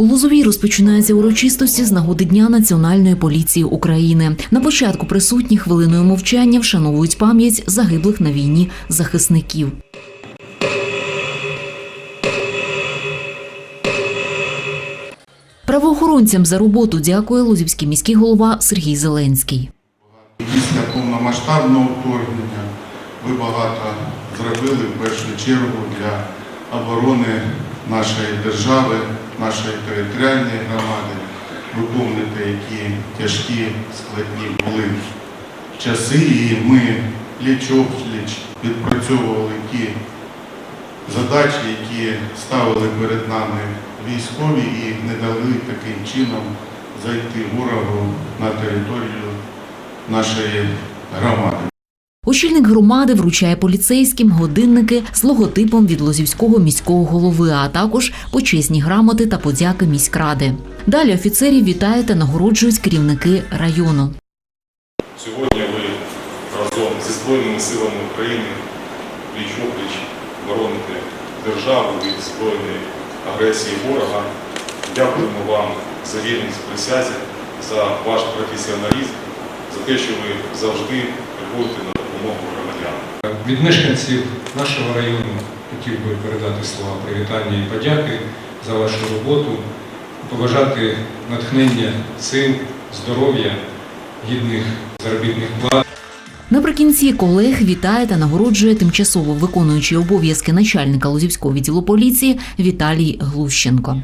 У Лозовій розпочинаються урочистості з нагоди Дня Національної поліції України. На початку присутні хвилиною мовчання вшановують пам'ять загиблих на війні захисників. Правоохоронцям за роботу дякує Лозівський міський голова Сергій Зеленський. Після повномасштабного вторгнення ви багато зробили в першу чергу для оборони нашої держави, нашої територіальної громади. Ви пам'ятаєте, які тяжкі, складні були часи, і ми пліч-опліч відпрацьовували ті задачі, які ставили перед нами військові і не дали таким чином зайти ворогу на територію нашої громади. Очільник громади вручає поліцейським годинники з логотипом від Лозівського міського голови, а також почесні грамоти та подяки міськради. Далі офіцерів вітають та нагороджують керівники району. Сьогодні ви разом зі Збройними силами України пліч-опліч бороните державу від збройної агресії ворога. Дякуємо вам за вірність присязі, за ваш професіоналізм, за те, що ви завжди приходите на допомогу громадянам. Від мешканців нашого району хотів би передати слова привітання і подяки за вашу роботу, побажати натхнення сил, здоров'я, гідних заробітних плат. Наприкінці колег вітає та нагороджує тимчасово виконуючий обов'язки начальника Лозівського відділу поліції Віталій Глущенко.